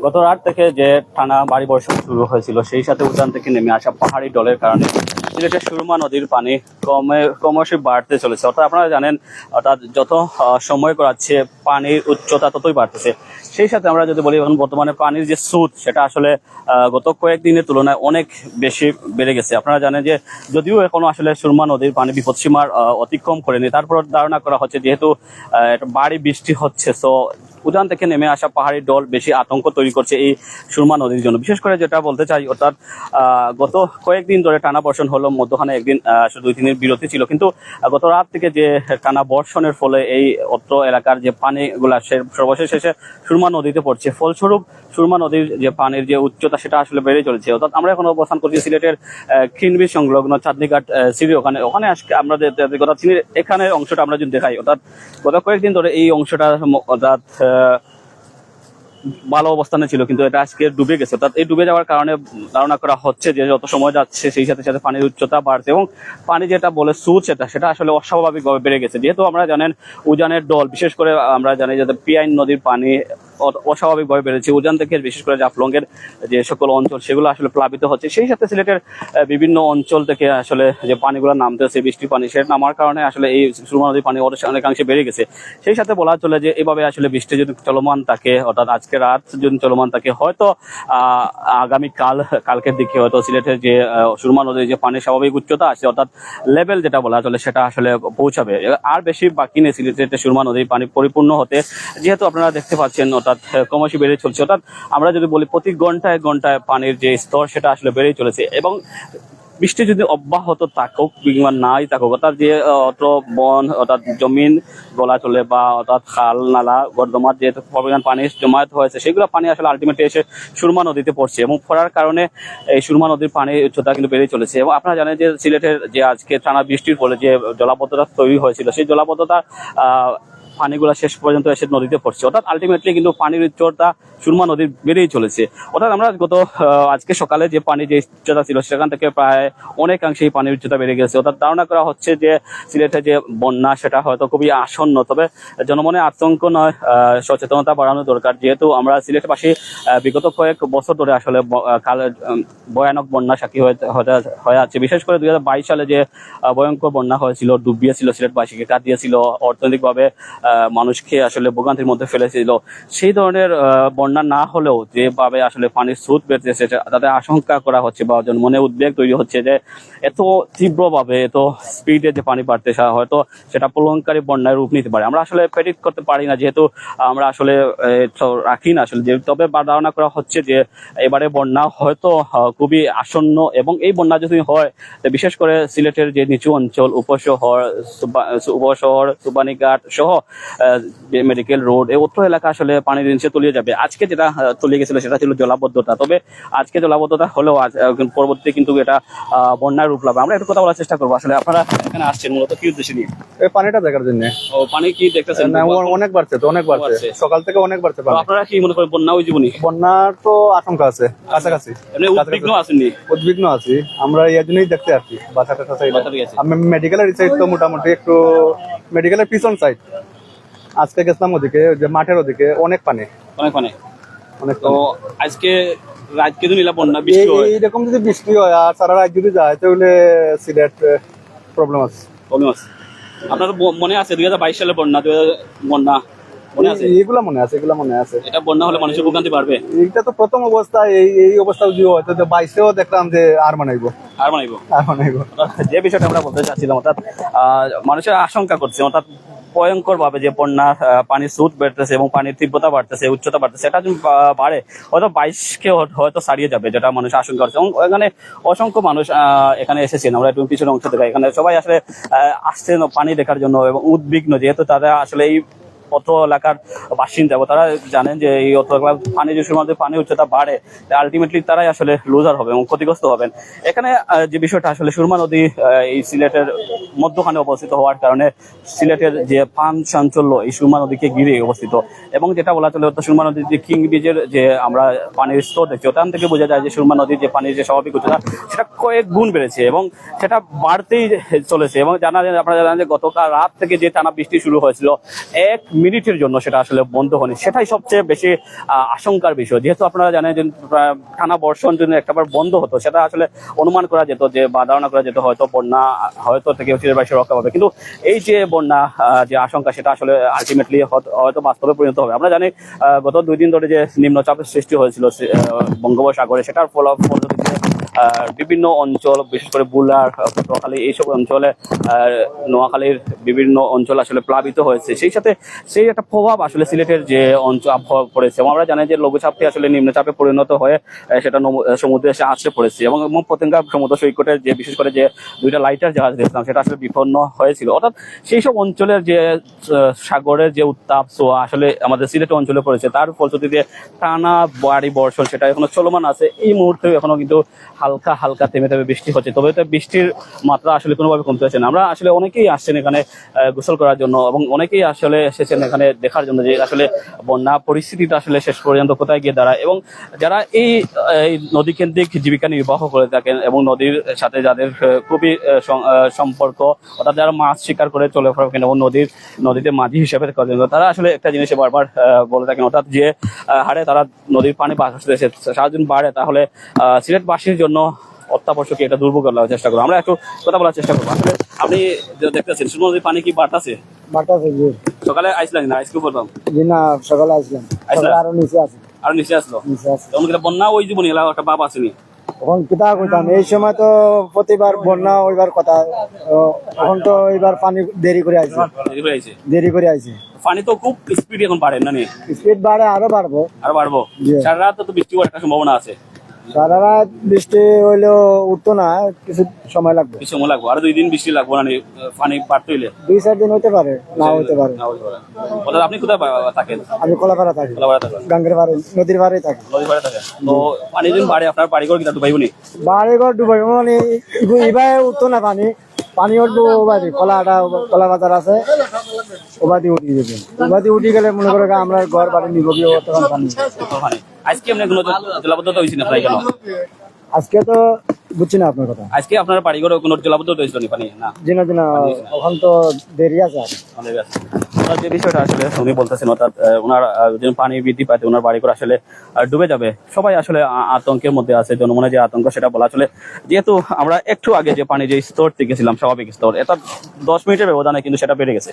গত রাত থেকে যে টানা বাড়ি বর্ষণ শুরু হয়েছিল, সেই সাথে উদ্যান থেকে নেমে আসা পাহাড়ি ডলের কারণে সিলেটের সুরমা নদীর পানি কমে ক্রমশই বাড়তে চলেছে। অর্থাৎ আপনারা জানেন, অর্থাৎ যত সময় করাচ্ছে পানির উচ্চতা ততই বাড়তেছে। সেই সাথে আমরা যদি বলি, এখন বর্তমানে পানির যে স্রোত, সেটা আসলে গত কয়েকদিনের তুলনায় অনেক বেশি বেড়ে গেছে। আপনারা জানেন যে যদিও এখনও আসলে সুরমা নদীর পানি বিপদসীমার অতিক্রম করেনি, তারপর ধারণা করা হচ্ছে যেহেতু বাড়ি বৃষ্টি হচ্ছে তো উদান থেকে নেমে আসা পাহাড়ি ডল বেশি আতঙ্ক তৈরি করছে এই সুরমা নদীর জন্য। বিশেষ করে যেটা বলতে চাই, অর্থাৎ গত কয়েকদিন ধরে টানা বর্ষণ হলো, মধ্যখানে একদিন দুই দিনের বিরতি ছিল। কিন্তু গত রাত থেকে যে টানা বর্ষণের ফলে এই অত্র এলাকার যে পানিগুলা সর্বশেষ শেষে সুরমা নদীতে পড়ছে। ফলস্বরূপ, সুরমা নদীর যে পানির যে উচ্চতা, সেটা আসলে বেড়ে চলেছে। অর্থাৎ, আমরা এখন অবস্থান করছি সিলেটের খিনবি সংলগ্ন চাঁদনিঘাট সিঁড়ি ওখানে ওখানে আজকে আমরা সিঁড়ির এখানের অংশটা আমরা যদি দেখাই, অর্থাৎ, গত কয়েকদিন ধরে এই অংশটা অর্থাৎ ভালো অবস্থানে ছিল, কিন্তু এটা আজকে ডুবে গেছে। অর্থাৎ এই ডুবে যাওয়ার কারণে ধারণা করা হচ্ছে যে যত সময় যাচ্ছে, সেই সাথে সাথে পানির উচ্চতা বাড়ছে এবং পানি যেটা বলে সুচ এটা, সেটা আসলে অস্বাভাবিকভাবে বেড়ে গেছে। যেহেতু আমরা জানেন উজানের ডল, বিশেষ করে আমরা জানি যে পিআইন নদীর পানি অস্বাভাবিকভাবে বেড়েছে। উজান থেকে বিশেষ করে জাফলংয়ের যে সকল অঞ্চল সেগুলো আসলে প্লাবিত হচ্ছে। সেই সাথে সিলেটের বিভিন্ন অঞ্চল থেকে আসলে যে পানিগুলো নামতেছে, বৃষ্টির পানি সেটা নামার কারণে আসলে এই সুরমা নদীর পানি অনেকাংশে বেড়ে গেছে। সেই সাথে বলা চলে যে এভাবে আসলে বৃষ্টি যদি চলমান থাকে, অর্থাৎ আজকে রাত যদি চলমান থাকে, হয়তো আগামী কাল, কালকের দিকে হয়তো সিলেটের যে সুরমা নদীর যে পানির স্বাভাবিক উচ্চতা আছে, অর্থাৎ লেভেল যেটা বলা চলে, সেটা আসলে পৌঁছাবে। আর বেশি বাকি নেই সিলেটের সুরমা নদীর পানি পরিপূর্ণ হতে, যেহেতু আপনারা দেখতে পাচ্ছেন অর্থাৎ ক্রমশই বেড়ে চলছে। অর্থাৎ, আমরা যদি বলি প্রতি ঘন্টায় ঘন্টায় পানির যে স্তর, সেটা আসলে বেড়েই চলেছে। এবং বৃষ্টি যদি অব্যাহত থাকুক, কিংবা নাই থাকুক, অর্থাৎ যে অত বন, অর্থাৎ জমিন গলা চলে বা অর্থাৎ খাল, নালা, গর্দমার যে পরিমাণ পানি জমায়েত হয়েছে, সেগুলো পানি আসলে আলটিমেটলি এসে সুরমা নদীতে পড়ছে। এবং পড়ার কারণে এই সুরমা নদীর পানির উচ্চতা কিন্তু বেড়ে চলেছে। এবং আপনারা জানেন যে সিলেটের যে আজকে টানা বৃষ্টির ফলে যে জলাবদ্ধতা তৈরি হয়েছিল, সেই জলাবদ্ধতা পানিগুলো শেষ পর্যন্ত এসে নদীতে পড়ছে। অর্থাৎ আলটিমেটলি কিন্তু পানির উচ্চতা সুরমা নদীর বেড়েই চলেছে। অর্থাৎ আমরা গত আজকে সকালে যে পানি যে উচ্চতা ছিল সেখান থেকে প্রায় অনেকাংশেই পানির উচ্চতা বেড়ে গেছে। অর্থাৎ ধারণা করা হচ্ছে যে সিলেটে যে বন্যা সেটা হয়তো খুবই আসন্ন। তবে জনমনে আতঙ্ক নয় সচেতনতা বাড়ানো দরকার। যেহেতু আমরা আহ, বিগত কয়েক বছর ধরে আসলে ভয়ানক বন্যা সাক্ষী হয়ে হয়ে আছে। বিশেষ করে দুই হাজার বাইশ সালে যে ভয়ঙ্কর বন্যা হয়েছিল ডুবিয়েছিল সিলেটবাসীকে কাটিয়েছিল অর্থনৈতিকভাবে মানুষকে আসলে ভোগান্তির মধ্যে ফেলেছিল সেই ধরনের বন্যা না হলেও যেভাবে আসলে পানির স্রোত বেড়েছে তাদের আশঙ্কা করা হচ্ছে বা মনে উদ্বেগ তৈরি হচ্ছে যে এত তীব্রভাবে, এত স্পিডে যে পানি বাড়তেছে হয়তো সেটা প্রলঙ্কারী বন্যায় রূপ নিতে পারে। আমরা আসলে প্রেডিক্ট করতে পারি না, যেহেতু আমরা আসলে রাখি না আসলে। যে, তবে ধারণা করা হচ্ছে যে এবারে বন্যা হয়তো খুবই আসন্ন এবং এই বন্যা যদি হয় বিশেষ করে সিলেটের যে নিচু অঞ্চল, উপশহর উপশহর সুবানীঘাট সহ মেডিকেল রোড এই উত্তর এলাকা আসলে পানির নিচে তলিয়ে যাবে। আজকে যেটা তলিয়ে গেছিল সেটা ছিল জলাবদ্ধতা। তবে আজকে জলাবদ্ধতা হলেও আজ পরবর্তীতে কিন্তু এটা বন্যার রূপ লাভে। আমরা একটু কথা বলার চেষ্টা করব। আসলে আপনারা এখানে আসছেন মূলত কি উদ্দেশ্যে নিয়ে? এই পানিটা দেখার জন্য। ও পানি কি দেখতেছেন? না, অনেক বাড়ছে তো অনেক বাড়ছে। সকাল থেকে অনেক বাড়ছে আপনারা কি মনে করেন বন্যা ওই জীবনী বন্যার তো আশঙ্কা আছে কাছাকাছি। এমনি উদ্বিগ্ন আসেননি উদ্বিগ্ন আছি। আমরা এই জন্যই দেখতে আসছি বাচ্চাটা আমি মেডিকেলের সাইড তো মোটামুটি একটু মেডিকেলের পিছন সাইড আজকে গেছিলাম ওদিকে যে মাঠের ওদিকে অনেক পানি। অনেক পানি। অনেক তো আজকে রাত তো নিলা বন্যা বৃষ্টি হয়। এরকম যদি বৃষ্টি হয় আর সারা রাত যদি যায় তাহলে সিলেট প্রবলেম আছে। প্রবলেম আছে। আপনার মনে আছে দুই হাজার বাইশ সালে বন্যা দুই হাজার বন্যা? মনে আছে? মনে আছে এগুলা মনে আছে। এটা বন্যা হলে মানুষের ভোগান্তি বাড়বে? এইটা তো প্রথম অবস্থা এই এই অবস্থা যদি হয় তো বাইশেও দেখলাম যে আর মানাইবো আর বানাইবো? আর মানাইবো যে বিষয়টা আমরা বলতে চাচ্ছিলাম অর্থাৎ মানুষের আশঙ্কা করছে অর্থাৎ ভয়ঙ্কর ভাবে যে বন্যা পানির স্রোত বেড়তেছে এবং পানির তীব্রতা বাড়তেছে উচ্চতা বাড়তেছে এটা যদি বাড়ে হয়তো বাইশকে হয়তো ছাড়িয়ে যাবে যেটা মানুষ আশঙ্কা করছে। এবং এখানে অসংখ্য মানুষ এখানে এসেছেন। আমরা একটু পিছনে অংশ দেখা এখানে সবাই আসলে আহ, আসছেন পানি দেখার জন্য এবং উদ্বিগ্ন যেহেতু তারা আসলে এই অত্র এলাকার বাসিন্দা তারা জানেন যে এই অত্র এলাকার পানি যে মধ্যে পানি উচ্চতা বাড়ে আলটিমেটলি তারাই আসলে লুজার হবে এবং ক্ষতিগ্রস্ত হবেন। এখানে যে বিষয়টা আসলে সুরমা নদী এই সিলেটের মধ্যখানে অবস্থিত হওয়ার কারণে সিলেটের যে পান চাঞ্চল্য, এই সুরমা নদীকে ঘিরে অবস্থিত। এবং যেটা বলা চলে অর্থাৎ সুরমা নদীর যে কিং ব্রিজের যে আমরা পানির স্তর দেখছি ওখান থেকে বোঝা যায় যে সুরমা নদীর যে পানির যে স্বাভাবিক উচ্চতা, সেটা কয়েক গুণ বেড়েছে এবং সেটা বাড়তেই চলেছে। এবং জানা যায়, আপনারা জানেন যে গতকাল রাত থেকে যে টানা বৃষ্টি শুরু হয়েছিল, এক মিনিটের জন্য সেটা আসলে বন্ধ হয়নি। সেটাই সবচেয়ে বেশি আশঙ্কার বিষয়। যেহেতু আপনারা জানেন যে টানা বর্ষণ যদি একটাবার বন্ধ হতো, সেটা আসলে অনুমান করা যেত যে, বা ধারণা করা যেত হয়তো বন্যা, হয়তো থেকে সিলেট বাসী রক্ষা পাবে। কিন্তু এই যে বন্যা যে আশঙ্কা, সেটা আসলে আলটিমেটলি হয়তো বাস্তবে পরিণত হবে। আমরা জানি গত দুই দিন ধরে যে নিম্নচাপের সৃষ্টি হয়েছিল বঙ্গোপসাগরে, সেটার ফল বিভিন্ন অঞ্চল, বিশেষ করে বুলার পটুয়াখালী, এইসব অঞ্চলে নোয়াখালীর বিভিন্ন অঞ্চল আসলে প্লাবিত হয়েছে। সেই সাথে সেই একটা প্রভাব আসলে সিলেটের যে অঞ্চল আবহাওয়া পড়েছে আমরা জানি যে লঘুচাপটি আসলে নিম্নচাপে পরিণত হয়ে সেটা সমুদ্রে এসে আছড়ে পড়েছে। এবং পতেঙ্গা সমুদ্র সৈকতের যে, বিশেষ করে যে দুইটা লাইটার জাহাজ দেখলাম, সেটা আসলে বিপন্ন হয়েছিল। অর্থাৎ সেই সব অঞ্চলের যে সাগরের যে উত্তাপ সোয়া আসলে আমাদের সিলেট অঞ্চলে পড়েছে। তার ফলশ্রুতিতে টানা বাড়ি বর্ষণ সেটা এখনও চলমান আছে। এই মুহূর্তে এখনও কিন্তু হালকা হালকা থেমে থেমে বৃষ্টি হচ্ছে। তবে বৃষ্টির মাত্রা আসলে কোনোভাবে কমতে হচ্ছে না। আমরা আসলে অনেকেই আসছেন এখানে গোসল করার জন্য এবং অনেকেই আসলে এসেছেন এখানে দেখার জন্য যে আসলে বন্যা পরিস্থিতিটা আসলে শেষ পর্যন্ত কোথায় গিয়ে দাঁড়ায় এবং যারা এই নদী কেন্দ্রিক জীবিকা নির্বাহ করে থাকেন এবং নদীর সাথে যাদের খুবই সম্পর্ক অর্থাৎ যারা মাছ শিকার করে চলে থাকেন এবং নদীর, নদীতে মাঝি হিসেবে তারা আসলে একটা জিনিস বারবার বলে থাকেন। অর্থাৎ যে হারে তারা নদীর পানি এসে সারাদিন বাড়ে তাহলে সিলেটবাসীর জন্য অত্যাবশ্যকীয় একটা দুর্ভোগ করার চেষ্টা করব। আমরা একটু কথা বলার চেষ্টা করব। আসলে আপনি যে দেখতেছেন সুরমা নদীর পানি কি বাড়তেছে বাটাছে জি। সকালে আইসলেন না আইসকে বললাম জি না সকালে আসলাম? সকালে আরও নিচে আছে। আর নিচে আসলো? নিচে আছে। তখন বন্যা ওই জীবনী এলাকা একটা বাপ আসেনি? তখন কিতা কইতাম এই সময় তো প্রতিবার বন্যা ওইবার কথা এখন তো এবার পানি দেরি করে আইছে। দেরি আইছে। দেরি করে আইছে। পানি তো খুব স্পিড এখন বাড়ে না নি? স্পিড বাড়ে আরও বাড়বো। আর বাড়বো। সারা রাত তো বৃষ্টি হওয়ার একটা সম্ভাবনা আছে। সারা রাত বৃষ্টি হইলেও উঠতো না কিছু সময় লাগবে। কিছু সময় লাগবে আর দুই দিন বৃষ্টি লাগবে না নি পানি বাড়তে হইলে। দুই চার দিন হইতে পারে না হইতে পারে। অর্থাৎ আপনি কোথায় থাকেন? আমি কলাপাড়া থাকি। কলাপাড়া থাকেন। গাঙ্গের পাড়ে নদীর পাড়ে থাকি। নদীর পাড়ে থাকেন। তো পানি দিন বাড়ে আপনার বাড়ি ঘর কিনা ডুবাইব নি বাড়ি ঘর ডুবাই মানে এবার উঠতো না পানি। পানি উঠবো ওবাদি কলাটা কলা বাজার আছে। ওবাদি উঠি দেবেন ওবাদি উঠি গেলে মনে করে আমরা ঘর বাড়ি নিব কি তখন পানি। আজকে আপনি কোনো জলাবদ্ধতা হয়েছেন আপনার কেন? আজকে তো বুঝছি না আপনার কথা। আজকে আপনার বাড়ি ঘরে কোনো জলাবদ্ধতা হয়েছিল নি পানি? না। জিনা জিনা ওখান তো দেরি আছে আর। যে বিষয়টা আসলে উনি বলতেছেন অর্থাৎ ওনার পানি বৃদ্ধি পাইতে ওনার বাড়ি করে আসলে ডুবে যাবে। সবাই আসলে আতঙ্কের মধ্যে আছে জনমনে যে আতঙ্ক সেটা বলা চলে। যেহেতু আমরা একটু আগে যে পানি যে স্তর থেকে ছিলাম স্বাভাবিক স্তর এটা দশ মিনিটের ব্যবধানে কিন্তু সেটা বেড়ে গেছে।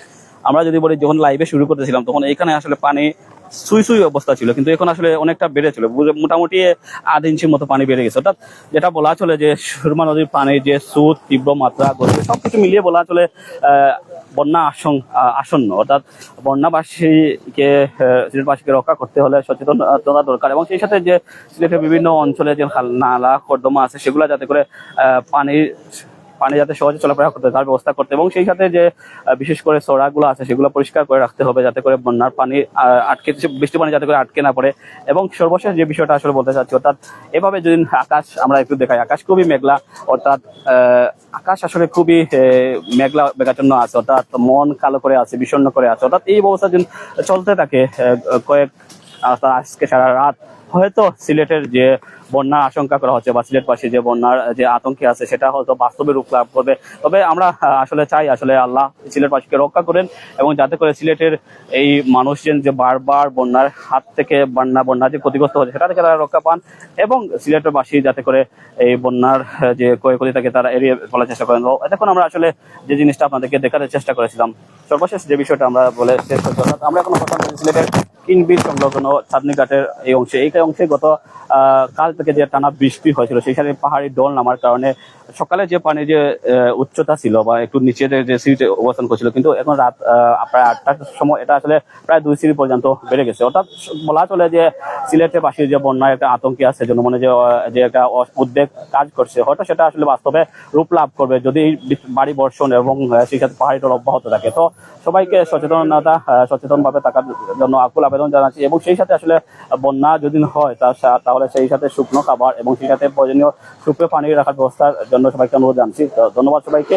আমরা যদি বলি যখন লাইভে শুরু করতেছিলাম তখন এখানে আসলে পানি সুই সুই অবস্থা ছিল কিন্তু এখন আসলে অনেকটা বেড়ে ছিল মোটামুটি আধ ইঞ্চির মতো পানি বেড়ে গেছে। অর্থাৎ যেটা বলা চলে যে সুরমা নদীর পানির যে সুদ তীব্র মাত্রা গতি সবকিছু মিলিয়ে বলা চলে বন্যা আসং- আহ, আসন্ন। অর্থাৎ বন্যাবাসীকে সিলেটবাসীকে রক্ষা করতে হলে সচেতনতা দরকার। এবং সেই সাথে যে সিলেটের বিভিন্ন অঞ্চলে যে নালা কর্দমা আছে সেগুলো যাতে করে পানির পানি যাতে সহজে চলাফেরা করতে তার ব্যবস্থা করতে এবং সেই সাথে যে বিশেষ করে সড়াগুলো আছে, সেগুলো পরিষ্কার করে রাখতে হবে যাতে করে বন্যার পানি আটকে বৃষ্টি পানি যাতে করে আটকে না পড়ে। এবং সর্বশেষ যে বিষয়টা আসলে বলতে চাচ্ছি, অর্থাৎ এভাবে যদি আকাশ আমরা একটু দেখাই, আকাশ খুবই মেঘলা, অর্থাৎ আকাশ আসলে খুবই মেঘলা মেঘাচ্ছন্ন আছে, অর্থাৎ মন কালো করে আছে, বিষণ্ণ করে আছে। অর্থাৎ এই অবস্থা যদি চলতে থাকে কয়েক আজকে সারা রাত হয়তো সিলেটের যে বন্যার আশঙ্কা করা হচ্ছে বা সিলেটবাসী যে বন্যার যে আতঙ্কে আছে সেটা হয়তো বাস্তবে রূপ লাভ করবে। তবে আমরা আসলে চাই, আসলে আল্লাহ সিলেটবাসীকে রক্ষা করেন এবং যাতে করে সিলেটের এই মানুষজন যে বারবার বন্যার হাত থেকে বন্যা বন্যা যে ক্ষতিগ্রস্ত হচ্ছে সেটা থেকে তারা রক্ষা পান এবং সিলেটের বাসী যাতে করে এই বন্যার যে ক্ষয়ক্ষতি থাকে তারা এড়িয়ে চলার চেষ্টা করেন। এতক্ষণ আমরা আসলে যে জিনিসটা আপনাদেরকে দেখাতে চেষ্টা করেছিলাম, সর্বশেষ যে বিষয়টা আমরা বলে শেষ অর্থাৎ আমরা এখন কথা সিলেটের কিনবির সংলগ্ন চাঁদনি ঘাটের এই অংশে। এই অংশে গত কাল থেকে যে টানা বৃষ্টি হয়েছিল, সেই সাথে পাহাড়ি ডল নামার কারণে সকালে যে পানি যে উচ্চতা ছিল বা একটু নিচে যে- সিট অবস্থান করছিল, কিন্তু এখন রাত প্রায় আটটার সময় এটা আসলে প্রায় দুই সিঁড়ি পর্যন্ত বেড়ে গেছে। অর্থাৎ বলা চলে যে সিলেটের বাসীর যে বন্যার একটা আতঙ্কে আছে জনমনে যে যে একটা উদ্বেগ কাজ করছে, হয়তো সেটা আসলে বাস্তবে রূপ লাভ করবে যদি বাড়ি বর্ষণ এবং সেই সাথে পাহাড়ি ডল অব্যাহত থাকে। তো সবাইকে সচেতনতা সচেতন ভাবে থাকার জন্য আকুল আবেদন জানাচ্ছি এবং সেই সাথে আসলে বন্যা যদি হয় তার তাহলে সেই সাথে শুকনো খাবার এবং সেটাতে প্রয়োজনীয় সুপে পানি রাখার ব্যবস্থার জন্য সবাইকে অনুরোধ জানছি ধন্যবাদ সবাইকে।